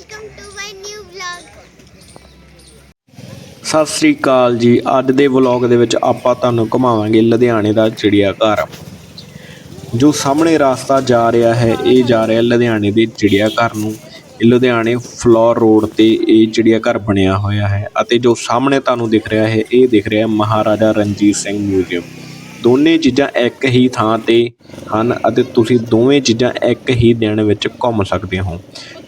welcome to my new vlog. Sat Sri ਅਕਾਲ ਜੀ। ਅੱਜ ਦੇ ਵਲੌਗ ਦੇ ਵਿੱਚ ਆਪਾਂ ਤੁਹਾਨੂੰ ਘੁਮਾਵਾਂਗੇ ਲੁਧਿਆਣੇ ਦਾ ਚਿੜੀਆ ਘਰ ਜੋ ਸਾਹਮਣੇ ਰਸਤਾ ਜਾ ਰਿਹਾ ਹੈ, ਇਹ ਜਾ ਰਿਹਾ ਲੁਧਿਆਣੇ ਦੇ ਚਿੜੀਆ ਘਰ ਨੂੰ ਲੁਧਿਆਣੇ ਫਲੋਰ ਰੋਡ ਤੇ ਇਹ ਚਿੜੀਆ ਘਰ ਬਣਿਆ ਹੋਇਆ ਹੈ ਅਤੇ ਜੋ ਸਾਹਮਣੇ ਤੁਹਾਨੂੰ ਦਿਖ ਰਿਹਾ ਹੈ, ਇਹ ਦਿਖ ਰਿਹਾ ਹੈ ਮਹਾਰਾਜਾ ਰਣਜੀਤ ਸਿੰਘ ਮਿਊਜ਼ੀਅਮ। ਦੋਨੇ ਚੀਜ਼ਾਂ ਇੱਕ ਹੀ ਥਾਂ ਤੇ ਹਨ ਅਤੇ ਤੁਸੀਂ ਦੋਵੇਂ ਚੀਜ਼ਾਂ ਇੱਕ ਹੀ ਦਿਨ ਵਿੱਚ ਘੁੰਮ ਸਕਦੇ ਹੋ।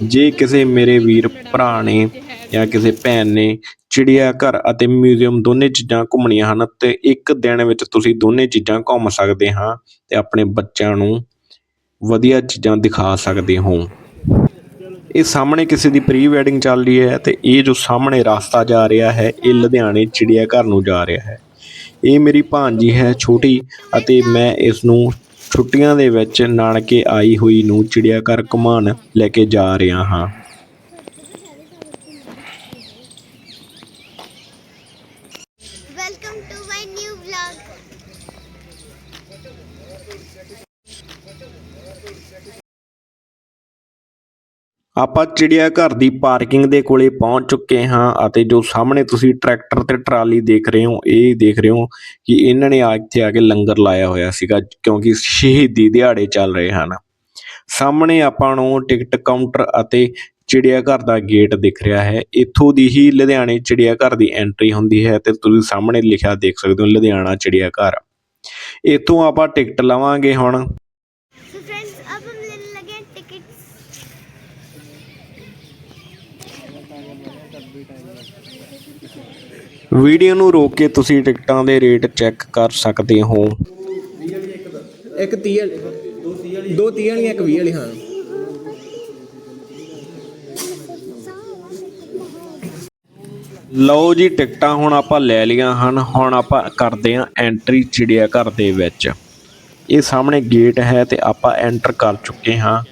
ਜੇ ਕਿਸੇ ਮੇਰੇ ਵੀਰ ਭਰਾ ਨੇ ਜਾਂ ਕਿਸੇ ਭੈਣ ਨੇ ਚਿੜੀਆ ਘਰ ਅਤੇ ਮਿਊਜ਼ੀਅਮ ਦੋਨੇ ਚੀਜ਼ਾਂ ਘੁੰਮਣੀਆਂ ਹਨ ਅਤੇ ਇੱਕ ਦਿਨ ਵਿੱਚ ਤੁਸੀਂ ਦੋਨੇ ਚੀਜ਼ਾਂ ਘੁੰਮ ਸਕਦੇ ਹਾਂ ਅਤੇ ਆਪਣੇ ਬੱਚਿਆਂ ਨੂੰ ਵਧੀਆ ਚੀਜ਼ਾਂ ਦਿਖਾ ਸਕਦੇ ਹੋ। ਇਹ ਸਾਹਮਣੇ ਕਿਸੇ ਦੀ ਪ੍ਰੀ ਵੈਡਿੰਗ ਚੱਲ ਰਹੀ ਹੈ ਤੇ ਇਹ ਜੋ ਸਾਹਮਣੇ ਰਸਤਾ ਜਾ ਰਿਹਾ ਹੈ, ਇਹ ਲੁਧਿਆਣੇ ਚਿੜੀਆ ਘਰ ਨੂੰ ਜਾ ਰਿਹਾ ਹੈ। ਇਹ ਮੇਰੀ ਭਾਂਜੀ ਹੈ ਛੋਟੀ ਅਤੇ ਮੈਂ ਇਸ ਨੂੰ ਛੁੱਟੀਆਂ ਦੇ ਵਿੱਚ ਨਾਨਕੇ ਆਈ ਹੋਈ ਨੂੰ ਚਿੜੀਆ ਘਰ ਘੁੰਮਾਉਣ ਲੈ ਕੇ ਜਾ ਰਿਹਾ ਹਾਂ। ਆਪਾਂ ਚਿੜੀਆ ਘਰ ਦੀ ਪਾਰਕਿੰਗ ਦੇ ਕੋਲੇ ਪਹੁੰਚ ਚੁੱਕੇ ਹਾਂ ਅਤੇ ਜੋ ਸਾਹਮਣੇ ਤੁਸੀਂ ਟਰੈਕਟਰ ਤੇ ਟਰਾਲੀ ਦੇਖ ਰਹੇ ਹੋ, ਇਹ ਦੇਖ ਰਹੇ ਹੋ ਕਿ ਇਹਨਾਂ ਨੇ ਆ ਇੱਥੇ ਆ ਕੇ ਲੰਗਰ ਲਾਇਆ ਹੋਇਆ ਸੀਗਾ ਕਿਉਂਕਿ ਸ਼ਹੀਦੀ ਦਿਹਾੜੇ ਚੱਲ ਰਹੇ ਹਨ। ਸਾਹਮਣੇ ਆਪਾਂ ਨੂੰ ਟਿਕਟ ਕਾਊਂਟਰ ਅਤੇ ਚਿੜੀਆ ਘਰ ਦਾ ਗੇਟ ਦਿਖ ਰਿਹਾ ਹੈ। ਇੱਥੋਂ ਦੀ ਹੀ ਲੁਧਿਆਣੇ ਚਿੜੀਆ ਘਰ ਦੀ ਐਂਟਰੀ ਹੁੰਦੀ ਹੈ ਤੇ ਤੁਸੀਂ ਸਾਹਮਣੇ ਲਿਖਿਆ ਦੇਖ ਸਕਦੇ ਹੋ ਲੁਧਿਆਣਾ ਚਿੜੀਆ ਘਰ। ਇੱਥੋਂ ਆਪਾਂ ਟਿਕਟ ਲਵਾਂਗੇ ਹੁਣ। ਵੀਡੀਓ ਨੂੰ ਰੋਕ ਕੇ ਤੁਸੀਂ ਟਿਕਟਾਂ ਦੇ ਰੇਟ ਚੈੱਕ ਕਰ ਸਕਦੇ ਹੋ। ਇੱਕ 30 ਵਾਲੀ ਦੋ 30 ਵਾਲੀ ਦੋ 30 ਵਾਲੀਆਂ ਇੱਕ 20 ਵਾਲੀ ਹਾਂ। ਲਓ ਜੀ ਟਿਕਟਾਂ ਹੁਣ ਆਪਾਂ ਲੈ ਲਈਆਂ ਹਨ। ਹੁਣ ਆਪਾਂ ਕਰਦੇ ਹਾਂ ਐਂਟਰੀ ਚਿੜੀਆ ਘਰ ਦੇ ਵਿੱਚ। ਇਹ ਸਾਹਮਣੇ ਗੇਟ ਹੈ ਤੇ ਆਪਾਂ ਐਂਟਰ ਕਰ ਚੁੱਕੇ ਹਾਂ।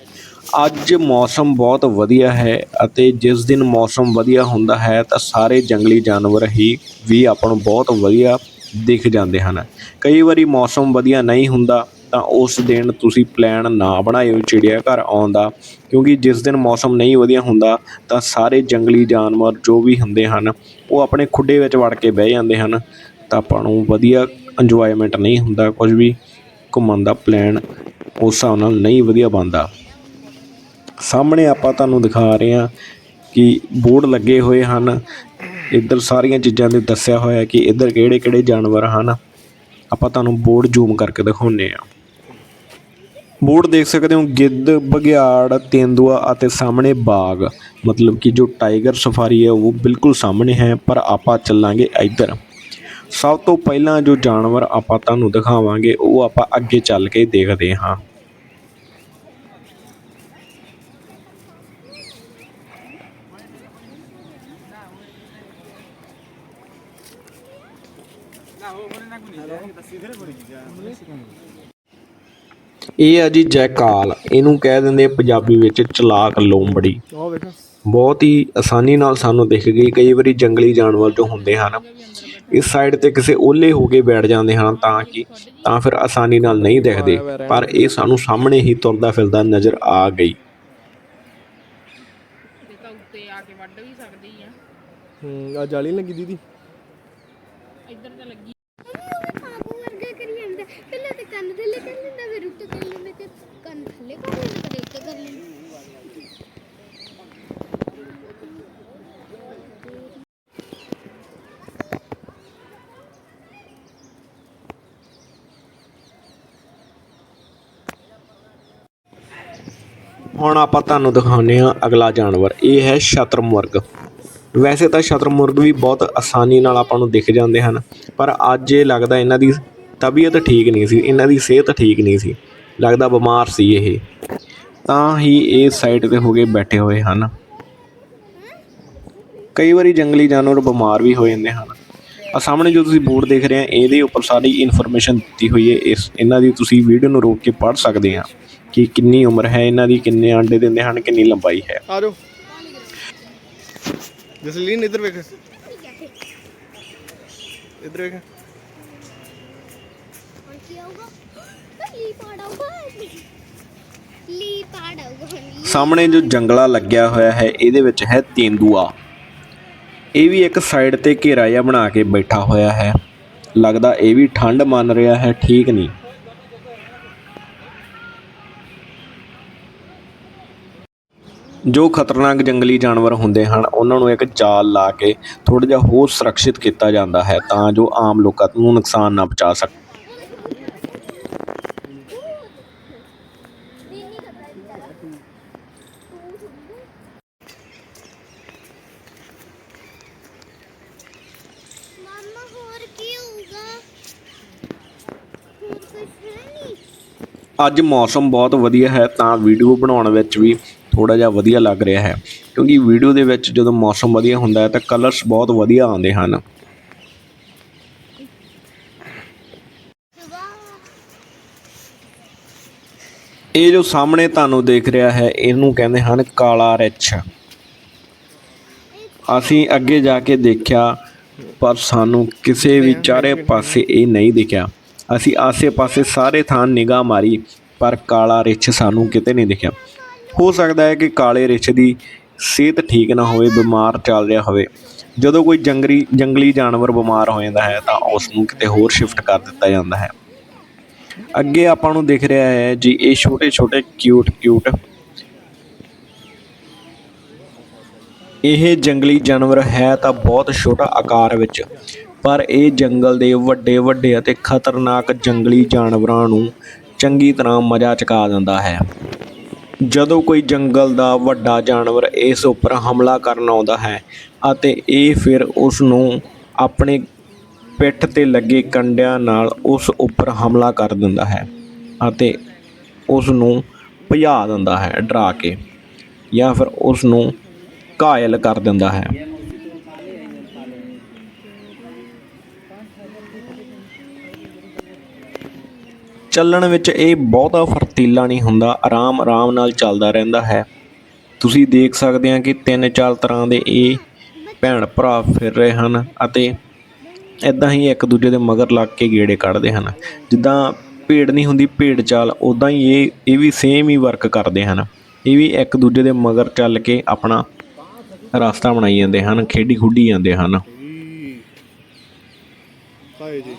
ਅੱਜ ਮੌਸਮ ਬਹੁਤ ਵਧੀਆ ਹੈ ਅਤੇ ਜਿਸ ਦਿਨ ਮੌਸਮ ਵਧੀਆ ਹੁੰਦਾ ਹੈ ਤਾਂ ਸਾਰੇ ਜੰਗਲੀ ਜਾਨਵਰ ਹੀ ਵੀ ਆਪਾਂ ਨੂੰ ਬਹੁਤ ਵਧੀਆ ਦਿਖ ਜਾਂਦੇ ਹਨ। ਕਈ ਵਾਰੀ ਮੌਸਮ ਵਧੀਆ ਨਹੀਂ ਹੁੰਦਾ ਤਾਂ ਉਸ ਦਿਨ ਤੁਸੀਂ ਪਲੈਨ ਨਾ ਬਣਾਇਓ ਚਿੜੀਆ ਘਰ ਆਉਣ ਦਾ, ਕਿਉਂਕਿ ਜਿਸ ਦਿਨ ਮੌਸਮ ਨਹੀਂ ਵਧੀਆ ਹੁੰਦਾ ਤਾਂ ਸਾਰੇ ਜੰਗਲੀ ਜਾਨਵਰ ਜੋ ਵੀ ਹੁੰਦੇ ਹਨ, ਉਹ ਆਪਣੇ ਖੁੱਡੇ ਵਿੱਚ ਵੜ ਕੇ ਬਹਿ ਜਾਂਦੇ ਹਨ। ਤਾਂ ਆਪਾਂ ਨੂੰ ਵਧੀਆ ਇੰਜੋਇਮੈਂਟ ਨਹੀਂ ਹੁੰਦਾ, ਕੁਝ ਵੀ ਘੁੰਮਣ ਦਾ ਪਲੈਨ ਉਸ ਹਿਸਾਬ ਨਾਲ ਨਹੀਂ ਵਧੀਆ ਬਣਦਾ। ਸਾਹਮਣੇ ਆਪਾਂ ਤੁਹਾਨੂੰ ਦਿਖਾ ਰਹੇ ਹਾਂ ਕਿ ਬੋਰਡ ਲੱਗੇ ਹੋਏ ਹਨ। ਇੱਧਰ ਸਾਰੀਆਂ ਚੀਜ਼ਾਂ ਦੇ ਦੱਸਿਆ ਹੋਇਆ ਕਿ ਇੱਧਰ ਕਿਹੜੇ ਕਿਹੜੇ ਜਾਨਵਰ ਹਨ। ਆਪਾਂ ਤੁਹਾਨੂੰ ਬੋਰਡ ਜ਼ੂਮ ਕਰਕੇ ਦਿਖਾਉਂਦੇ ਆ ਬੋਰਡ ਦੇਖ ਸਕਦੇ ਹੋ, ਗਿੱਧ, ਬਘਿਆੜ, ਤੇਂਦੂਆ ਅਤੇ ਸਾਹਮਣੇ ਬਾਗ। ਮਤਲਬ ਕਿ ਜੋ ਟਾਈਗਰ ਸਫਾਰੀ ਹੈ, ਉਹ ਬਿਲਕੁਲ ਸਾਹਮਣੇ ਹੈ, ਪਰ ਆਪਾਂ ਚੱਲਾਂਗੇ ਇੱਧਰ। ਸਭ ਤੋਂ ਪਹਿਲਾਂ ਜੋ ਜਾਨਵਰ ਆਪਾਂ ਤੁਹਾਨੂੰ ਦਿਖਾਵਾਂਗੇ, ਉਹ ਆਪਾਂ ਅੱਗੇ ਚੱਲ ਕੇ ਦੇਖਦੇ ਹਾਂ। ਇਹ ਆ ਜੀ ਜੈਕਾਲ। ਇਹਨੂੰ ਕਹਿ ਦਿੰਦੇ ਆ ਪੰਜਾਬੀ ਵਿੱਚ ਚਲਾਕ ਵੇਖ। ਬਹੁਤ ਹੀ ਆਸਾਨੀ ਨਾਲ ਸਾਨੂੰ ਦਿਖ ਗਈ। ਕਈ ਵਾਰੀ ਜੰਗਲੀ ਜਾਨਵਰ ਜੋ ਹੁੰਦੇ ਹਨ ਇਸ ਸਾਈਡ ਤੇ ਕਿਸੇ ਓਲੇ ਹੋ ਕੇ ਬੈਠ ਜਾਂਦੇ ਹਨ ਤਾਂ ਕਿ ਤਾਂ ਫਿਰ ਆਸਾਨੀ ਨਾਲ ਨਹੀਂ ਦਿਖਦੇ। ਪਰ ਇਹ ਸਾਨੂੰ ਸਾਹਮਣੇ ਹੀ ਤੁਰਦਾ ਫਿਰਦਾ ਨਜ਼ਰ ਆ ਗਈ। ਤੇ ਤਾਂ ਉੱਤੇ ਆ ਕੇ ਵੱਢ ਵੀ ਸਕਦੀ ਆ। ਹੂੰ ਆ ਜਾਲੀ ਲੱਗੀ ਦੀਦੀ ਇੱਧਰ ਤਾਂ ਲੱਗੀ ਬਾਬੂ ਵਰਗਾ ਕਰੀ ਜਾਂਦਾ ਪਹਿਲਾਂ ਤੇ ਕੰਨ ਥੱਲੇ ਕਰ ਲੈਂਦਾ ਫਿਰ ਉੱਤੇ ਕਰ ਲੈਂਦਾ ਤੇ ਕੰਨ ਥੱਲੇ ਕਰ ਲੈਂਦਾ ਕਦੇ ਉੱਤੇ ਕਰ ਲੈਂਦਾ ਹੁਣ ਆਪਾਂ ਤੁਹਾਨੂੰ ਦਿਖਾਉਂਦੇ ਹਾਂ ਅਗਲਾ ਜਾਨਵਰ, ਇਹ ਹੈ ਸ਼ਤਰਮੁਰਗ। ਵੈਸੇ ਤਾਂ ਸ਼ਤਰਮੁਰਗ ਵੀ ਬਹੁਤ ਆਸਾਨੀ ਨਾਲ ਆਪਾਂ ਨੂੰ ਦਿਖ ਜਾਂਦੇ ਹਨ, ਪਰ ਅੱਜ ਇਹ ਲੱਗਦਾ ਇਹਨਾਂ ਦੀ ਤਬੀਅਤ ਠੀਕ ਨਹੀਂ ਸੀ, ਇਹਨਾਂ ਦੀ ਸਿਹਤ ਠੀਕ ਨਹੀਂ ਸੀ, ਲੱਗਦਾ ਬਿਮਾਰ ਸੀ ਇਹ। ਤਾਂ ਹੀ ਇਹ ਸਾਈਡ ਤੇ ਹੋ ਕੇ ਬੈਠੇ ਹੋਏ ਹਨ। ਕਈ ਵਾਰੀ ਜੰਗਲੀ ਜਾਨਵਰ ਬਿਮਾਰ ਵੀ ਹੋ ਜਾਂਦੇ ਹਨ। ਆ ਸਾਹਮਣੇ ਜੋ ਤੁਸੀਂ ਬੋਰਡ ਦੇਖ ਰਹੇ ਆ, ਇਹਦੇ ਉੱਪਰ ਸਾਰੀ ਇਨਫੋਰਮੇਸ਼ਨ ਦਿੱਤੀ ਹੋਈ ਹੈ, ਇਸ ਇਹਨਾਂ ਦੀ ਤੁਸੀਂ ਵੀਡੀਓ ਨੂੰ ਰੋਕ ਕੇ ਪੜ੍ਹ ਸਕਦੇ ਆ। ਕਿ ਕਿੰਨੀ ਉਮਰ ਹੈ ਇਹਨਾਂ ਦੀ ਕਿੰਨੇ ਆਂਡੇ ਦਿੰਦੇ ਹਨ ਕਿੰਨੀ ਲੰਬਾਈ ਹੈ। ਆ ਜਾਓ। ਜਸਲੀਨ ਇੱਧਰ ਵੇਖ। ਇੱਧਰ ਵੇਖ। ਸਾਹਮਣੇ ਜੋ ਜੰਗਲਾ ਲੱਗਿਆ ਹੋਇਆ ਹੈ ਇਹਦੇ ਵਿੱਚ ਹੈ ਤੇਂਦੂਆ। ਇਹ ਵੀ ਇੱਕ ਸਾਈਡ ਤੇ ਘੇਰਾ ਜਿਹਾ ਬਣਾ ਕੇ ਬੈਠਾ ਹੋਇਆ ਹੈ। ਲੱਗਦਾ ਇਹ ਵੀ ਠੰਡ ਮੰਨ ਰਿਹਾ ਹੈ ਠੀਕ ਨਹੀਂ। ਜੋ ਖਤਰਨਾਕ ਜੰਗਲੀ ਜਾਨਵਰ ਹੁੰਦੇ ਹਨ ਉਹਨਾਂ ਨੂੰ ਇੱਕ ਜਾਲ ਲਾ ਕੇ ਥੋੜਾ ਜਿਹਾ ਹੋਰ ਸੁਰੱਖਿਅਤ ਕੀਤਾ ਜਾਂਦਾ ਹੈ ਤਾਂ ਜੋ ਆਮ ਲੋਕਾਂ ਨੂੰ ਨੁਕਸਾਨ ਨਾ ਪਹੁੰਚਾ ਸਕਣ ਨਹੀਂ ਕਰਦਾ ਵਿਚਾਰਾ ਮਾਮਾ ਹੋਰ ਕੀ ਹੋਊਗਾ? ਹੋਰ ਕੁਝ ਹੈ ਨਹੀਂ। ਅੱਜ ਮੌਸਮ ਬਹੁਤ ਵਧੀਆ ਹੈ ਤਾਂ ਵੀਡੀਓ ਬਣਾਉਣ ਵਿੱਚ ਵੀ ਥੋੜਾ ਜਿਹਾ ਵਧੀਆ ਲੱਗ ਰਿਹਾ ਹੈ। ਕਿਉਂਕਿ ਵੀਡੀਓ ਦੇ ਵਿੱਚ ਜਦੋਂ ਮੌਸਮ ਵਧੀਆ ਹੁੰਦਾ ਹੈ ਤਾਂ ਕਲਰਸ ਬਹੁਤ ਵਧੀਆ ਆਉਂਦੇ ਹਨ। ਇਹ ਜੋ ਸਾਹਮਣੇ ਤੁਹਾਨੂੰ ਦੇਖ ਰਿਹਾ ਹੈ, ਇਹਨੂੰ ਕਹਿੰਦੇ ਹਨ ਕਾਲਾ ਰਿੱਛ ਅਸੀਂ ਅੱਗੇ ਜਾ ਕੇ ਦੇਖਿਆ, ਪਰ ਸਾਨੂੰ ਕਿਸੇ ਵੀ ਚਾਰੇ ਪਾਸੇ ਇਹ ਨਹੀਂ ਦਿਖਿਆ। ਅਸੀਂ ਆਸੇ-ਪਾਸੇ ਸਾਰੇ ਥਾਂ ਨਿਗਾਹ ਮਾਰੀ, ਪਰ ਕਾਲਾ ਰਿੱਛ ਸਾਨੂੰ ਕਿਤੇ ਨਹੀਂ ਦਿਖਿਆ। ਹੋ ਸਕਦਾ ਹੈ ਕਿ ਕਾਲੇ ਰਿੱਛ ਦੀ ਸਿਹਤ ਠੀਕ ਨਾ ਹੋਵੇ, ਬਿਮਾਰ ਚੱਲ ਰਿਹਾ ਹੋਵੇ। ਜਦੋਂ ਕੋਈ ਜੰਗਲੀ ਜੰਗਲੀ ਜਾਨਵਰ ਬਿਮਾਰ ਹੋ ਜਾਂਦਾ ਹੈ, ਤਾਂ ਉਸ ਨੂੰ ਕਿਤੇ ਹੋਰ ਸ਼ਿਫਟ ਕਰ ਦਿੱਤਾ ਜਾਂਦਾ ਹੈ। ਅੱਗੇ ਆਪਾਂ ਨੂੰ ਦਿਖ ਰਿਹਾ ਹੈ ਜੀ, ਇਹ ਛੋਟੇ ਛੋਟੇ ਕਿਊਟ ਕਿਊਟ ਇਹ ਜੰਗਲੀ ਜਾਨਵਰ ਹੈ ਤਾਂ ਬਹੁਤ ਛੋਟਾ ਆਕਾਰ ਵਿੱਚ, ਪਰ ਇਹ ਜੰਗਲ ਦੇ ਵੱਡੇ ਵੱਡੇ ਅਤੇ ਖਤਰਨਾਕ ਜੰਗਲੀ ਜਾਨਵਰਾਂ ਨੂੰ ਚੰਗੀ ਤਰ੍ਹਾਂ ਮਜ਼ਾ ਚਕਾ ਦਿੰਦਾ ਹੈ। ਜਦੋਂ ਕੋਈ ਜੰਗਲ ਦਾ ਵੱਡਾ ਜਾਨਵਰ ਇਸ ਉੱਪਰ ਹਮਲਾ ਕਰਨ ਆਉਂਦਾ ਹੈ ਅਤੇ ਇਹ ਫਿਰ ਉਸ ਨੂੰ ਆਪਣੇ ਪਿੱਠ ਤੇ ਲੱਗੇ ਕੰਡਿਆਂ ਨਾਲ ਉਸ ਉੱਪਰ ਹਮਲਾ ਕਰ ਦਿੰਦਾ ਹੈ ਅਤੇ ਉਸ ਨੂੰ ਭਜਾ ਦਿੰਦਾ ਹੈ, ਡਰਾ ਕੇ ਜਾਂ ਫਿਰ ਉਸ ਨੂੰ ਘਾਇਲ ਕਰ ਦਿੰਦਾ ਹੈ। ਚੱਲਣ ਵਿੱਚ ਇਹ ਬਹੁਤਾ ਫਰਤੀਲਾ ਨਹੀਂ ਹੁੰਦਾ, ਆਰਾਮ ਆਰਾਮ ਨਾਲ ਚੱਲਦਾ ਰਹਿੰਦਾ ਹੈ। ਤੁਸੀਂ ਦੇਖ ਸਕਦੇ ਹਾਂ ਕਿ ਤਿੰਨ ਚਾਰ ਤਰ੍ਹਾਂ ਦੇ ਇਹ ਭੈਣ ਭਰਾ ਫਿਰ ਰਹੇ ਹਨ ਅਤੇ ਇਦਾਂ ਹੀ ਇੱਕ ਦੂਜੇ ਦੇ ਮਗਰ ਲੱਗ ਕੇ ਗੇੜੇ ਕੱਢਦੇ ਹਨ। ਜਿੱਦਾਂ ਭੇਡ ਨਹੀਂ ਹੁੰਦੀ, ਭੇਡ ਚਾਲ ਉਦਾਂ ਹੀ ਇਹ ਇਹ ਵੀ ਸੇਮ ਹੀ ਵਰਕ ਕਰਦੇ ਹਨ। ਇਹ ਵੀ ਇੱਕ ਦੂਜੇ ਦੇ ਮਗਰ ਚੱਲ ਕੇ ਆਪਣਾ ਰਸਤਾ ਬਣਾਈ ਜਾਂਦੇ ਹਨ, ਖੇਡੀ ਖੁੱਡੀ ਜਾਂਦੇ ਹਨ। ਹਾਏ ਜੀ।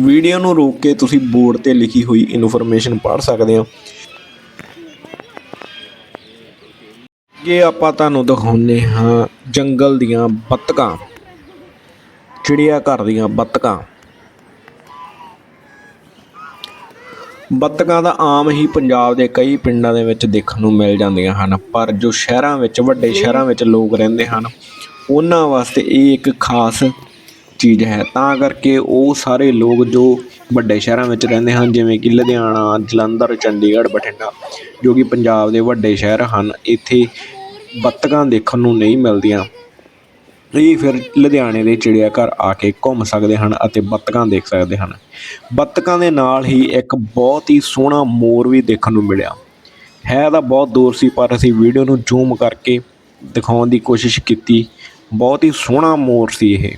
ਵੀਡੀਓ ਨੂੰ ਰੋਕ ਕੇ ਤੁਸੀਂ ਬੋਰਡ ਤੇ ਲਿਖੀ ਹੋਈ ਇਨਫੋਰਮੇਸ਼ਨ ਪੜ੍ਹ ਸਕਦੇ ਹੋ। ਇਹ ਆਪਾਂ ਤੁਹਾਨੂੰ ਦਿਖਾਉਂਦੇ ਹਾਂ ਜੰਗਲ ਦੀਆਂ ਬੱਤਕਾਂ ਚਿੜੀਆ ਘਰ ਦੀਆਂ ਬੱਤਕਾਂ। ਬੱਤਕਾਂ ਦਾ ਆਮ ਹੀ ਪੰਜਾਬ ਦੇ ਕਈ ਪਿੰਡਾਂ ਦੇ ਵਿੱਚ ਦੇਖਣ ਨੂੰ ਮਿਲ ਜਾਂਦੀਆਂ ਹਨ, ਪਰ ਜੋ ਸ਼ਹਿਰਾਂ ਵਿੱਚ, ਵੱਡੇ ਸ਼ਹਿਰਾਂ ਵਿੱਚ ਲੋਕ ਰਹਿੰਦੇ ਹਨ, ਉਹਨਾਂ ਵਾਸਤੇ ਇਹ ਇੱਕ ਖਾਸ ਚੀਜ਼ ਹੈ। ਤਾਂ ਕਰਕੇ ਉਹ ਸਾਰੇ ਲੋਕ ਜੋ ਵੱਡੇ ਸ਼ਹਿਰਾਂ ਵਿੱਚ ਰਹਿੰਦੇ ਹਨ, ਜਿਵੇਂ ਕਿ ਲੁਧਿਆਣਾ, ਜਲੰਧਰ, ਚੰਡੀਗੜ੍ਹ, ਬਠਿੰਡਾ, ਜੋ ਕਿ ਪੰਜਾਬ ਦੇ ਵੱਡੇ ਸ਼ਹਿਰ ਹਨ। ਇੱਥੇ ਬੱਤਕਾਂ ਦੇਖਣ ਨੂੰ ਨਹੀਂ ਮਿਲਦੀਆਂ। ਇਹ ਫਿਰ ਲੁਧਿਆਣੇ ਦੇ ਚਿੜੀਆ ਘਰ ਆ ਕੇ ਘੁੰਮ ਸਕਦੇ ਹਨ ਅਤੇ ਬੱਤਕਾਂ ਦੇਖ ਸਕਦੇ ਹਨ। ਬੱਤਕਾਂ ਦੇ ਨਾਲ ਹੀ ਇੱਕ ਬਹੁਤ ਹੀ ਸੋਹਣਾ ਮੋਰ ਵੀ ਦੇਖਣ ਨੂੰ ਮਿਲਿਆ। ਹੈ ਤਾਂ ਬਹੁਤ ਦੂਰ ਸੀ, ਪਰ ਅਸੀਂ ਵੀਡੀਓ ਨੂੰ ਜ਼ੂਮ ਕਰਕੇ ਦਿਖਾਉਣ ਦੀ ਕੋਸ਼ਿਸ਼ ਕੀਤੀ। ਬਹੁਤ ਹੀ ਸੋਹਣਾ ਮੋਰ ਸੀ ਇਹ।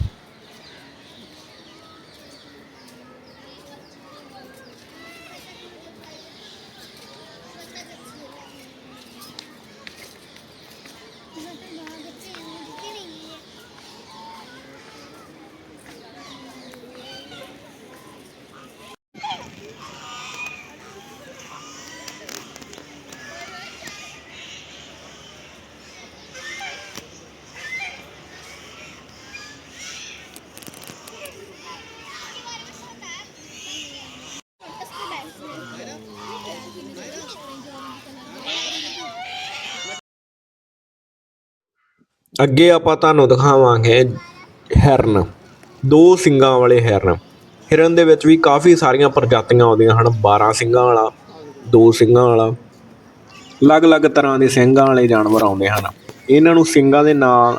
ਅੱਗੇ ਆਪਾਂ ਤੁਹਾਨੂੰ ਦਿਖਾਵਾਂਗੇ ਹਿਰਨ। ਦੋ ਸਿੰਗਾਂ ਵਾਲੇ ਹਿਰਨ। ਹਿਰਨ ਦੇ ਵਿੱਚ ਵੀ ਕਾਫੀ ਸਾਰੀਆਂ ਪ੍ਰਜਾਤੀਆਂ ਆਉਂਦੀਆਂ ਹਨ। 12 ਸਿੰਗਾਂ ਵਾਲਾ, ਦੋ ਸਿੰਗਾਂ ਵਾਲਾ। ਅਲੱਗ-ਅਲੱਗ ਤਰ੍ਹਾਂ ਦੇ ਸਿੰਘਾਂ ਵਾਲੇ ਜਾਨਵਰ ਆਉਂਦੇ ਹਨ। ਇਹਨਾਂ ਨੂੰ ਸਿੰਘਾਂ ਦੇ ਨਾਲ,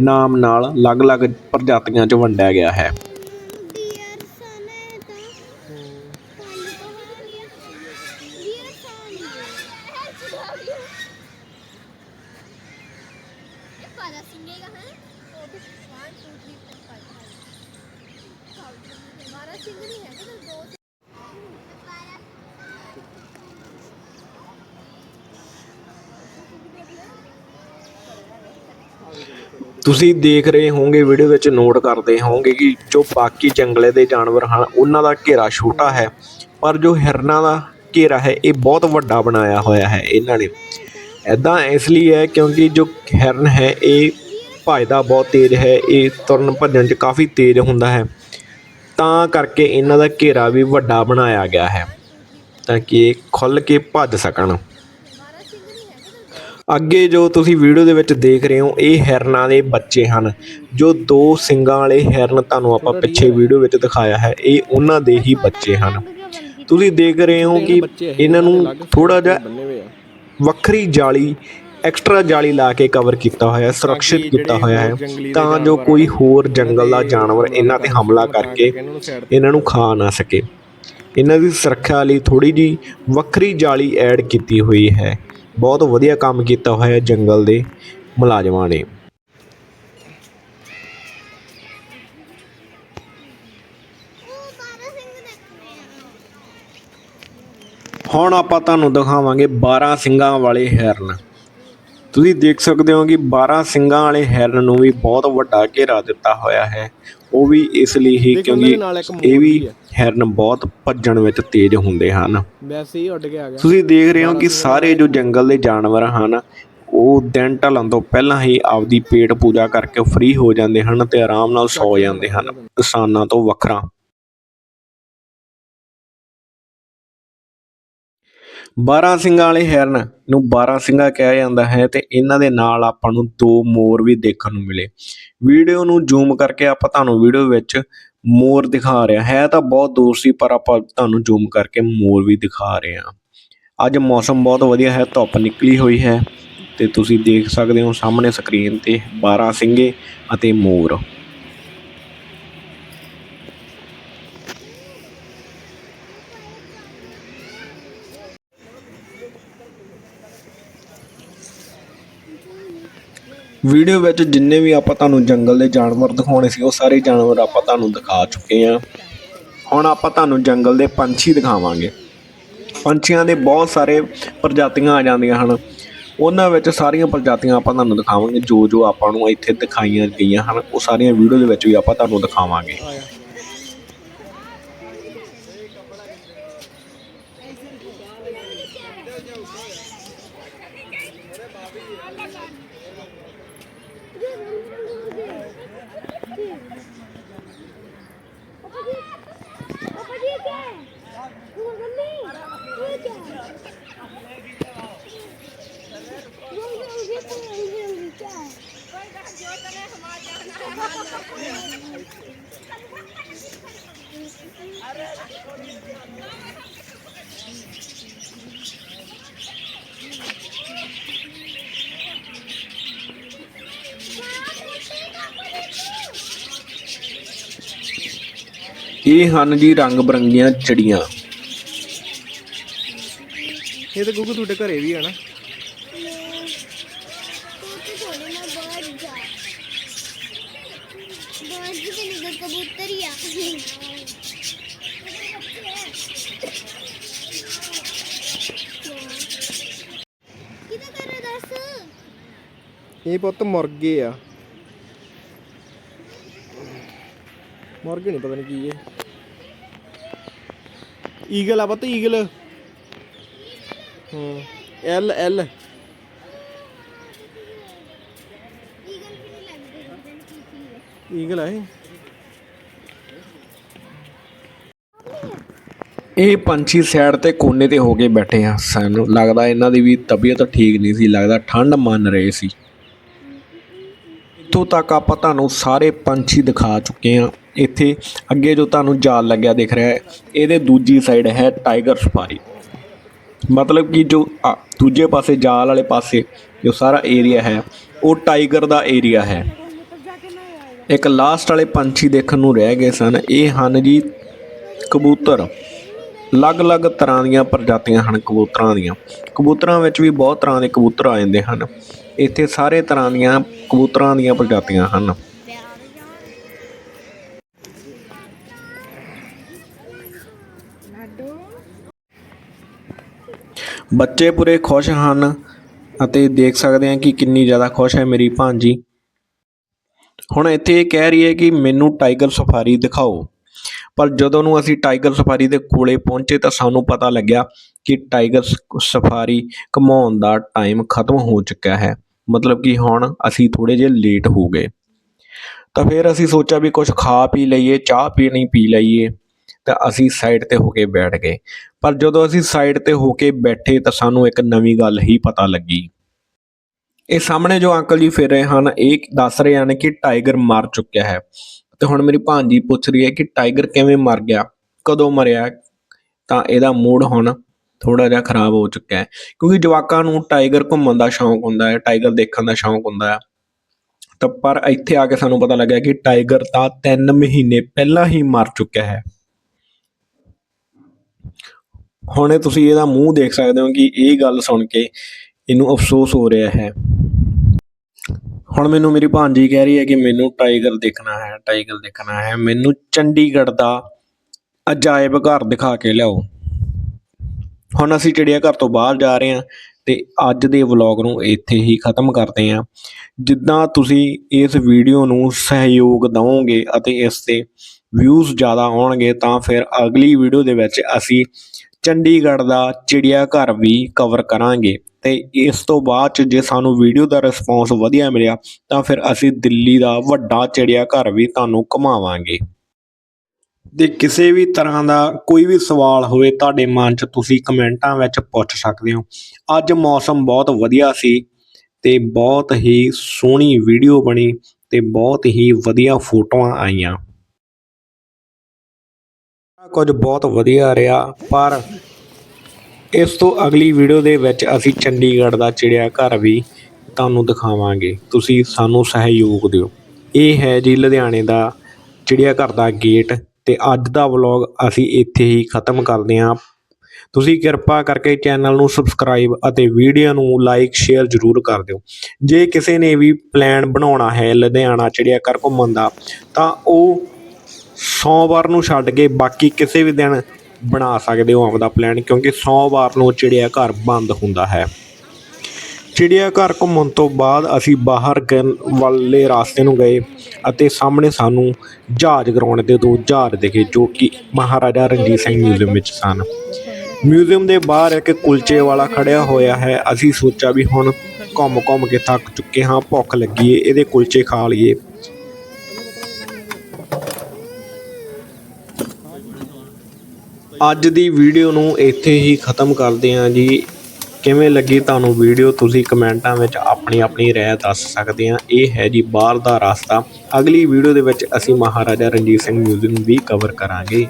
ਨਾਮ ਨਾਲ ਅਲੱਗ-ਅਲੱਗ ਪ੍ਰਜਾਤੀਆਂ 'ਚ ਵੰਡਿਆ ਗਿਆ ਹੈ ਡੀਅਰ ਸਨ ਹੈ ਤਾਂ ਪੰਜ ਕਹਾਣੀਆਂ ਡੀਅਰ ਸਨ ਇਹ ਪਾਦਾ ਸਿੰਗੇਗਾ ਹੈ ਉਹ ਵੀ 1 2 3 4 5 ਹਮਾਰਾ ਸਿੰਗ ਨਹੀਂ ਹੈ ਕਿ ਦੋ ਤੁਸੀਂ ਦੇਖ ਰਹੇ ਹੋਵੋਗੇ ਵੀਡੀਓ ਵਿੱਚ ਨੋਟ ਕਰਦੇ ਹੋਵੋਗੇ ਕਿ ਜੋ ਬਾਕੀ ਜੰਗਲੇ ਦੇ ਜਾਨਵਰ ਹਨ, ਉਹਨਾਂ ਦਾ ਘੇਰਾ ਛੋਟਾ ਹੈ, ਪਰ ਜੋ ਹਿਰਨਾਂ ਦਾ ਘੇਰਾ ਹੈ, ਇਹ ਬਹੁਤ ਵੱਡਾ ਬਣਾਇਆ ਹੋਇਆ ਹੈ ਇਹਨਾਂ ਨੇ। ਐਦਾਂ ਇਸ ਲਈ ਹੈ ਕਿਉਂਕਿ ਜੋ ਹਿਰਨ ਹੈ, ਇਹ ਭੱਜਦਾ ਬਹੁਤ ਤੇਜ਼ ਹੈ, ਇਹ ਤੁਰਨ ਭੱਜਣ 'ਚ ਕਾਫੀ ਤੇਜ਼ ਹੁੰਦਾ ਹੈ। ਤਾਂ ਕਰਕੇ ਇਹਨਾਂ ਦਾ ਘੇਰਾ ਵੀ ਵੱਡਾ ਬਣਾਇਆ ਗਿਆ ਹੈ, ਤਾਂ ਕਿ ਇਹ ਖੁੱਲ ਕੇ ਭੱਜ ਸਕਣ। ਅੱਗੇ ਜੋ ਤੁਸੀਂ ਵੀਡੀਓ ਦੇ ਵਿੱਚ ਦੇਖ ਰਹੇ ਹੋ ਇਹ ਹਿਰਨਾਂ ਦੇ ਬੱਚੇ ਹਨ। ਜੋ ਦੋ ਸਿੰਗਾਂ ਵਾਲੇ ਹਿਰਨ ਤੁਹਾਨੂੰ ਆਪਾਂ ਪਿੱਛੇ ਵੀਡੀਓ ਵਿੱਚ ਦਿਖਾਇਆ ਹੈ ਇਹ ਉਹਨਾਂ ਦੇ ਹੀ ਬੱਚੇ ਹਨ। ਤੁਸੀਂ ਦੇਖ ਰਹੇ ਹੋ ਕਿ ਇਹਨਾਂ ਨੂੰ ਥੋੜਾ ਜਿਹਾ ਵੱਖਰੀ ਜਾਲੀ ਐਕਸਟਰਾ ਜਾਲੀ ਲਾ ਕੇ ਕਵਰ ਕੀਤਾ ਹੋਇਆ ਸੁਰੱਖਿਅਤ ਕੀਤਾ ਹੋਇਆ ਹੈ। ਤਾਂ ਜੋ ਕੋਈ ਹੋਰ ਜੰਗਲ ਦਾ ਜਾਨਵਰ ਇਹਨਾਂ ਤੇ ਹਮਲਾ ਕਰਕੇ ਇਹਨਾਂ ਨੂੰ ਖਾ ਨਾ ਸਕੇ। ਇਹਨਾਂ ਦੀ ਸੁਰੱਖਿਆ ਲਈ ਥੋੜੀ ਜੀ ਵੱਖਰੀ ਜਾਲੀ ਐਡ ਕੀਤੀ ਹੋਈ ਹੈ। ਬਹੁਤ ਵਧੀਆ ਕੰਮ ਕੀਤਾ ਹੋਇਆ ਜੰਗਲ ਦੇ ਮੁਲਾਜ਼ਮਾਂ ਨੇ। ਹੁਣ ਆਪਾਂ ਤੁਹਾਨੂੰ ਦਿਖਾਵਾਂਗੇ 12 ਸਿੰਘਾਂ ਵਾਲੇ ਹਿਰਨ। ਤੁਸੀਂ ਦੇਖ ਸਕਦੇ ਹੋ ਕਿ 12 ਸਿੰਘਾਂ ਵਾਲੇ ਹਿਰਨ ਨੂੰ ਵੀ ਬਹੁਤ ਵੱਡਾ ਘੇਰਾ ਦਿੱਤਾ ਹੋਇਆ ਹੈ। ਉਹ ਵੀ ਇਸ ਲਈ ਹੀ ਕਿਉਂਕਿ ਇਹ ਵੀ। ਹਿਰਨ ਬਹੁਤ ਭੱਜਣ ਵਿੱਚ ਤੇਜ਼ ਹੁੰਦੇ ਹਨ। ਵੈਸੇ ਹੀ ਉੱਡ ਕੇ ਆ ਗਿਆ। ਤੁਸੀਂ ਦੇਖ ਰਹੇ ਹੋ ਕਿ ਸਾਰੇ ਜੋ ਜੰਗਲ ਦੇ ਜਾਨਵਰ ਹਨ ਉਹ ਦਿਨ ਢਲਣ ਤੋਂ ਪਹਿਲਾਂ ਹੀ ਆਪਦੀ ਪੇਟ ਪੂਜਾ ਕਰਕੇ ਫ੍ਰੀ ਹੋ ਜਾਂਦੇ ਹਨ ਤੇ ਆਰਾਮ ਨਾਲ ਸੌ ਜਾਂਦੇ ਹਨ। ਇਨਸਾਨਾਂ ਤੋਂ ਵੱਖਰਾ 12 ਸਿੰਘਾਂ ਵਾਲੇ ਹਿਰਨ ਨੂੰ 12 ਸਿੰਘਾ ਕਿਹਾ ਜਾਂਦਾ ਹੈ ਤੇ ਇਹਨਾਂ ਦੇ ਨਾਲ ਆਪਾਂ ਨੂੰ ਦੋ ਮੋਰ ਵੀ ਦੇਖਣ ਨੂੰ ਮਿਲੇ। ਵੀਡੀਓ ਨੂੰ ਜ਼ੂਮ ਕਰਕੇ ਆਪਾਂ ਤੁਹਾਨੂੰ ਵੀਡੀਓ ਵਿੱਚ ਮੋਰ ਦਿਖਾ ਰਿਹਾ ਹੈ। ਤਾਂ ਬਹੁਤ ਦੂਰ ਸੀ, ਪਰ ਆਪਾਂ ਤੁਹਾਨੂੰ ਜ਼ੂਮ ਕਰਕੇ ਮੋਰ ਵੀ ਦਿਖਾ ਰਹੇ ਹਾਂ। ਅੱਜ ਮੌਸਮ ਬਹੁਤ ਵਧੀਆ ਹੈ, ਧੁੱਪ ਨਿਕਲੀ ਹੋਈ ਹੈ ਤੇ ਤੁਸੀਂ ਦੇਖ ਸਕਦੇ ਹੋ ਸਾਹਮਣੇ ਸਕਰੀਨ ਤੇ 12 ਸਿੰਘੇ ਅਤੇ ਮੋਰ। ਵੀਡੀਓ ਵਿੱਚ ਜਿੰਨੇ ਵੀ ਆਪਾਂ ਤੁਹਾਨੂੰ ਜੰਗਲ ਦੇ ਜਾਨਵਰ ਦਿਖਾਉਣੇ ਸੀ, ਉਹ ਸਾਰੇ ਜਾਨਵਰ ਆਪਾਂ ਤੁਹਾਨੂੰ ਦਿਖਾ ਚੁੱਕੇ ਹਾਂ। ਹੁਣ ਆਪਾਂ ਤੁਹਾਨੂੰ ਜੰਗਲ ਦੇ ਪੰਛੀ ਦਿਖਾਵਾਂਗੇ। ਪੰਛੀਆਂ ਦੇ ਬਹੁਤ ਸਾਰੇ ਪ੍ਰਜਾਤੀਆਂ ਆ ਜਾਂਦੀਆਂ ਹਨ। ਉਹਨਾਂ ਵਿੱਚ ਸਾਰੀਆਂ ਪ੍ਰਜਾਤੀਆਂ ਆਪਾਂ ਤੁਹਾਨੂੰ ਦਿਖਾਵਾਂਗੇ ਜੋ ਜੋ ਆਪਾਂ ਨੂੰ ਇੱਥੇ ਦਿਖਾਈਆਂ ਗਈਆਂ ਹਨ, ਉਹ ਸਾਰੀਆਂ ਵੀਡੀਓ ਦੇ ਵਿੱਚ ਵੀ ਆਪਾਂ ਤੁਹਾਨੂੰ ਦਿਖਾਵਾਂਗੇ। ਇਹ ਹਨ ਜੀ ਰੰਗ ਬਰੰਗੀਆਂ ਚੜੀਆਂ। ਇਹ ਤਾਂ ਗੁੱਗੂ ਤੁਹਾਡੇ ਘਰੇ ਵੀ ਆ ਨਾ। ਇਹ ਪੁੱਤ ਮੁਰਗੇ ਆ। ਮੁਰਗੇ ਨਹੀਂ ਪਤਾ ਨਹੀਂ ਕੀ ਹੈ ਈਗਲ ਆ ਪਤਾ ਈਗਲ ਹੂੰ ਐਲ ਐਲ ਈਗਲ ਹੈ ਇਹ। ਪੰਛੀ ਸਾਈਡ ਤੇ ਕੋਨੇ ਤੇ ਹੋ ਕੇ ਬੈਠੇ ਆ। ਸਾਨੂੰ ਲੱਗਦਾ ਇਹਨਾਂ ਦੀ ਵੀ ਤਬੀਅਤ ਠੀਕ ਨਹੀਂ ਸੀ, ਲੱਗਦਾ ਠੰਡ ਮੰਨ ਰਹੇ ਸੀ। ਇੱਥੋਂ ਤੱਕ ਆਪਾਂ ਤੁਹਾਨੂੰ ਸਾਰੇ ਪੰਛੀ ਦਿਖਾ ਚੁੱਕੇ ਆ। ਇੱਥੇ ਅੱਗੇ ਜੋ ਤੁਹਾਨੂੰ ਜਾਲ ਲੱਗਿਆ ਦਿਖ ਰਿਹਾ ਹੈ, ਇਹਦੇ ਦੂਜੀ ਸਾਈਡ ਹੈ ਟਾਈਗਰ ਸਫਾਰੀ ਮਤਲਬ ਕਿ ਜੋ ਦੂਜੇ ਪਾਸੇ ਜਾਲ ਵਾਲੇ ਪਾਸੇ ਜੋ ਸਾਰਾ ਏਰੀਆ ਹੈ, ਉਹ ਟਾਈਗਰ ਦਾ ਏਰੀਆ ਹੈ। ਇੱਕ ਲਾਸਟ ਵਾਲੇ ਪੰਛੀ ਦੇਖਣ ਨੂੰ ਰਹਿ ਗਏ ਸਨ, ਇਹ ਹਨ ਜੀ ਕਬੂਤਰ। ਅਲੱਗ-ਅਲੱਗ ਤਰ੍ਹਾਂ ਦੀਆਂ ਪ੍ਰਜਾਤੀਆਂ ਹਨ ਕਬੂਤਰਾਂ ਦੀਆਂ। ਕਬੂਤਰਾਂ ਵਿੱਚ ਵੀ ਬਹੁਤ ਤਰ੍ਹਾਂ ਦੇ ਕਬੂਤਰ ਆ ਜਾਂਦੇ ਹਨ। ਇੱਥੇ ਸਾਰੇ ਤਰ੍ਹਾਂ ਦੀਆਂ ਕਬੂਤਰਾਂ ਦੀਆਂ ਪ੍ਰਜਾਤੀਆਂ ਹਨ। ਬੱਚੇ ਪੂਰੇ ਖੁਸ਼ ਹਨ ਅਤੇ ਦੇਖ ਸਕਦੇ ਹਾਂ ਕਿ ਕਿੰਨੀ ਜ਼ਿਆਦਾ ਖੁਸ਼ ਹੈ ਮੇਰੀ ਭਾਂਜੀ ਹੁਣ ਇੱਥੇ ਇਹ ਕਹਿ ਰਹੀ ਹੈ ਕਿ ਮੈਨੂੰ ਟਾਈਗਰ ਸਫਾਰੀ ਦਿਖਾਓ। ਪਰ ਜਦੋਂ ਨੂੰ ਅਸੀਂ ਟਾਈਗਰ ਸਫਾਰੀ ਦੇ ਕੋਲੇ ਪਹੁੰਚੇ ਤਾਂ ਸਾਨੂੰ ਪਤਾ ਲੱਗਿਆ ਕਿ ਟਾਈਗਰ ਸ- ਸਫਾਰੀ ਘੁਮਾਉਣ ਦਾ ਟਾਈਮ ਖਤਮ ਹੋ ਚੁੱਕਿਆ ਹੈ। ਮਤਲਬ ਕਿ ਹੁਣ ਅਸੀਂ ਥੋੜੇ ਜਿਹੇ ਲੇਟ ਹੋ ਗਏ। ਤਾਂ ਫਿਰ ਅਸੀਂ ਸੋਚਿਆ ਵੀ ਕੁਝ ਖਾ ਪੀ ਲਈਏ, ਚਾਹ ਪੀਣੀ ਪੀ ਲਈਏ। ਤਾਂ ਅਸੀਂ ਸਾਈਡ ਤੇ ਹੋ ਕੇ ਬੈਠ ਗਏ। ਪਰ ਜਦੋਂ ਅਸੀਂ ਸਾਈਡ ਤੇ ਹੋ ਕੇ ਬੈਠੇ ਤਾਂ ਸਾਨੂੰ ਇੱਕ ਨਵੀਂ ਗੱਲ ਹੀ ਪਤਾ ਲੱਗੀ। ਇਹ ਸਾਹਮਣੇ ਜੋ ਅੰਕਲ ਜੀ ਫਿਰ ਰਹੇ ਹਨ, ਇਹ ਦੱਸ ਰਹੇ ਹਨ ਕਿ ਟਾਈਗਰ ਮਰ ਚੁੱਕਿਆ ਹੈ। ਤੇ ਹੁਣ ਮੇਰੀ ਭਾਂਜੀ ਪੁੱਛ ਰਹੀ ਹੈ ਕਿ ਟਾਈਗਰ ਕਿਵੇਂ ਮਰ ਗਿਆ? ਕਦੋਂ ਮਰਿਆ? ਤਾਂ ਇਹਦਾ ਮੂਡ ਹੁਣ ਥੋੜਾ ਜਿਹਾ ਖਰਾਬ ਹੋ ਚੁੱਕਾ ਹੈ। ਕਿਉਂਕਿ ਜਵਾਕਾਂ ਨੂੰ ਟਾਈਗਰ ਘੁੰਮਣ ਦਾ ਸ਼ੌਂਕ ਹੁੰਦਾ ਹੈ, ਟਾਈਗਰ ਦੇਖਣ ਦਾ ਸ਼ੌਂਕ ਹੁੰਦਾ ਹੈ। ਤਾਂ ਪਰ ਇੱਥੇ ਆ ਕੇ ਸਾਨੂੰ ਪਤਾ ਲੱਗਿਆ ਕਿ ਟਾਈਗਰ ਤਾਂ 3 ਮਹੀਨੇ ਪਹਿਲਾਂ ਹੀ ਮਰ ਚੁੱਕਿਆ ਹੈ। ਹੁਣੇ ਤੁਸੀਂ ਇਹਦਾ ਮੂੰਹ ਦੇਖ ਸਕਦੇ ਹੋ ਕਿ ਇਹ ਗੱਲ ਸੁਣ ਕੇ ਇਹਨੂੰ ਅਫਸੋਸ ਹੋ ਰਿਹਾ ਹੈ। ਹੁਣ ਮੈਨੂੰ ਮੇਰੀ ਭਾਂਜੀ ਕਹਿ ਰਹੀ ਹੈ ਕਿ ਮੈਨੂੰ ਟਾਈਗਰ ਦੇਖਣਾ ਹੈ, ਟਾਈਗਰ ਦੇਖਣਾ ਹੈ। ਮੈਨੂੰ ਚੰਡੀਗੜ੍ਹ ਦਾ ਅਜਾਇਬ ਘਰ ਦਿਖਾ ਕੇ ਲਿਆਓ। ਹੁਣ ਅਸੀਂ ਚਿੜੀਆ ਘਰ ਤੋਂ ਬਾਹਰ ਜਾ ਰਹੇ ਹਾਂ ਤੇ ਅੱਜ ਦੇ ਵਲੌਗ ਨੂੰ ਇੱਥੇ ਹੀ ਖਤਮ ਕਰਦੇ ਹਾਂ। ਜਿੱਦਾਂ ਤੁਸੀਂ ਇਸ ਵੀਡੀਓ ਨੂੰ ਸਹਿਯੋਗ ਦਿਵੋਗੇ ਅਤੇ ਇਸ ਤੇ ਵਿਊਜ਼ ਜ਼ਿਆਦਾ ਆਉਣਗੇ, ਤਾਂ ਫਿਰ ਅਗਲੀ ਵੀਡੀਓ ਦੇ ਵਿੱਚ ਅਸੀਂ ਚੰਡੀਗੜ੍ਹ ਦਾ ਚਿੜੀਆ ਘਰ ਵੀ ਕਵਰ ਕਰਾਂਗੇ। ਤੇ ਇਸ ਤੋਂ ਬਾਅਦ ਚ ਜੇ ਸਾਨੂੰ ਵੀਡੀਓ ਦਾ ਰਿਸਪੌਂਸ ਵਧੀਆ ਮਿਲਿਆ, ਤਾਂ ਫਿਰ ਅਸੀਂ ਦਿੱਲੀ ਦਾ ਵੱਡਾ ਚਿੜੀਆ ਘਰ ਵੀ ਤੁਹਾਨੂੰ ਘੁਮਾਵਾਂਗੇ। ਤੇ ਕਿਸੇ ਵੀ ਤਰ੍ਹਾਂ ਦਾ ਕੋਈ ਵੀ ਸਵਾਲ ਹੋਵੇ, ਤੁਹਾਡੇ ਮਨ 'ਚ ਤੁਸੀਂ ਕਮੈਂਟਾਂ ਵਿੱਚ ਪੁੱਛ ਸਕਦੇ ਹੋ। ਅੱਜ ਮੌਸਮ ਬਹੁਤ ਵਧੀਆ ਸੀ ਤੇ ਬਹੁਤ ਹੀ ਸੋਹਣੀ ਵੀਡੀਓ ਬਣੀ ਤੇ ਬਹੁਤ ਹੀ ਵਧੀਆ ਫੋਟੋਆਂ ਆਈਆਂ। ਕੁਝ ਬਹੁਤ ਵਧੀਆ ਰਿਹਾ, ਪਰ ਇਸ ਤੋਂ ਅਗਲੀ ਵੀਡੀਓ ਦੇ ਵਿੱਚ ਅਸੀਂ ਚੰਡੀਗੜ੍ਹ ਦਾ ਚਿੜੀਆ ਘਰ ਵੀ ਤੁਹਾਨੂੰ ਦਿਖਾਵਾਂਗੇ। ਤੁਸੀਂ ਸਾਨੂੰ ਸਹਿਯੋਗ ਦਿਓ। ਇਹ ਹੈ ਜੀ ਲੁਧਿਆਣੇ ਦਾ ਚਿੜੀਆ ਘਰ ਦਾ ਗੇਟ ਤੇ ਅੱਜ ਦਾ ਵਲੌਗ ਅਸੀਂ ਇੱਥੇ ਹੀ ਖਤਮ ਕਰਦੇ ਹਾਂ। ਤੁਸੀਂ ਕਿਰਪਾ ਕਰਕੇ ਚੈਨਲ ਨੂੰ ਸਬਸਕ੍ਰਾਈਬ ਅਤੇ ਵੀਡੀਓ ਨੂੰ ਲਾਈਕ ਸ਼ੇਅਰ ਜ਼ਰੂਰ ਕਰ ਦਿਓ। ਜੇ ਕਿਸੇ ਨੇ ਵੀ ਪਲਾਨ ਬਣਾਉਣਾ ਹੈ ਲੁਧਿਆਣਾ ਚਿੜੀਆ ਘਰ ਘੁੰਮਣ ਦਾ, ਤਾਂ ਉਹ ਸੋਮਵਾਰ ਨੂੰ ਛੱਡ ਕੇ ਬਾਕੀ ਕਿਸੇ ਵੀ ਦਿਨ ਬਣਾ ਸਕਦੇ ਹੋ ਆਪਦਾ ਪਲਾਨ ਕਿਉਂਕਿ ਸੋਮਵਾਰ ਨੂੰ ਚਿੜੀਆ ਘਰ ਬੰਦ ਹੁੰਦਾ ਹੈ। ਚਿੜੀਆ ਘਰ ਘੁੰਮਣ ਤੋਂ ਬਾਅਦ ਅਸੀਂ ਬਾਹਰ ਗਨ ਵਾਲੇ ਰਾਸਤੇ ਨੂੰ ਗਏ ਅਤੇ ਸਾਹਮਣੇ ਸਾਨੂੰ ਜਹਾਜ਼ ਗਰਾਉਂਡ ਦੇ ਦੋ ਜਹਾਜ਼ ਦਿਖੇ, ਜੋ ਕਿ ਮਹਾਰਾਜਾ ਰਣਜੀਤ ਸਿੰਘ ਮਿਊਜ਼ੀਅਮ ਵਿੱਚ ਸਨ। ਮਿਊਜ਼ੀਅਮ ਦੇ ਬਾਹਰ ਇੱਕ ਕੁਲਚੇ ਵਾਲਾ ਖੜਿਆ ਹੋਇਆ ਹੈ। ਅਸੀਂ ਸੋਚਿਆ ਵੀ ਹੁਣ ਘੁੰਮ ਘੁੰਮ ਕੇ ਥੱਕ ਚੁੱਕੇ ਹਾਂ, ਭੁੱਖ ਲੱਗੀ ਏ, ਇਹਦੇ ਕੁਲਚੇ ਖਾ ਲਈਏ। ਅੱਜ ਦੀ ਵੀਡੀਓ ਨੂੰ ਇੱਥੇ ਹੀ ਖਤਮ ਕਰਦੇ ਹਾਂ ਜੀ। ਕਿਵੇਂ ਲੱਗੀ ਤੁਹਾਨੂੰ ਵੀਡੀਓ? ਤੁਸੀਂ ਕਮੈਂਟਾਂ ਵਿੱਚ ਆਪਣੀ ਆਪਣੀ ਰਾਏ ਦੱਸ ਸਕਦੇ ਆ ਇਹ ਹੈ ਜੀ, ਬਾਹਰ ਦਾ ਰਸਤਾ। ਅਗਲੀ ਵੀਡੀਓ ਦੇ ਵਿੱਚ ਅਸੀਂ ਮਹਾਰਾਜਾ ਰਣਜੀਤ ਸਿੰਘ ਮਿਊਜ਼ੀਅਮ ਵੀ ਕਵਰ ਕਰਾਂਗੇ।